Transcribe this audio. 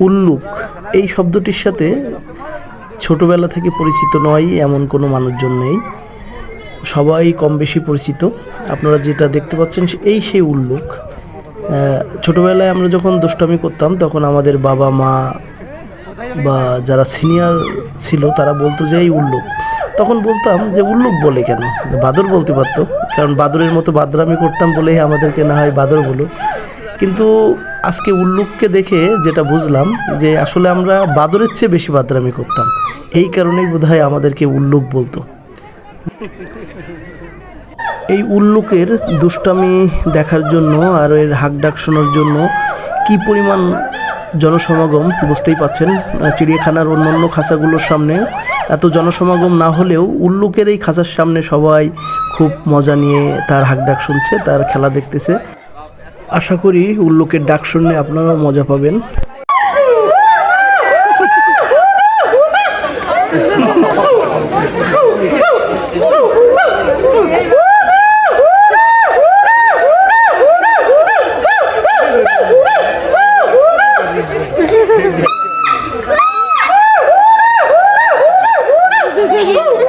উল্লুক। এই শব্দটির সাথে ছোটবেলা থেকে পরিচিত নয়, এমন কোনো মানুষজন নেই। সবাই কম বেশি পরিচিত। আপনারা যেটা দেখতে পাচ্ছেন এই সেই উল্লুক। ছোটবেলায় আমরা যখন দুষ্টামি করতাম, তখন আমাদের বাবা, মা বা যারা সিনিয়র ছিল, তারা বলতো যে, এই উল্লুক। তখন বলতাম যে, উল্লুক বলে কেন? বাদর বলতে পারতো। কারণ বাদরের মতো বাদরামি করতাম বলেই আমাদেরকে না হয় বাদর বলো কিন্তু আজকে উল্লুককে দেখে যেটা বুঝলাম যে আসলে আমরা বাদরের চেয়ে বেশি বাদরামি করতাম। এই কারণেই বোধহয় আমাদেরকে উল্লুক বলতো। এই উল্লুকের দুষ্টামি দেখার জন্য আর এর হাক ডাক শোনার জন্য কি পরিমাণ জনসমাগম বুঝতেই পাচ্ছেন চিড়িয়াখানার অন্যান্য খাঁচাগুলোর সামনে। এত জনসমাগম না হলেও উল্লুকের এই খাঁচার সামনে সবাই খুব মজা নিয়ে তার হাক ডাক শুনছে, তার খেলা দেখতেছে। আশা করি উল্লুকের ডাক শুনলে আপনারা মজা পাবেন Woo!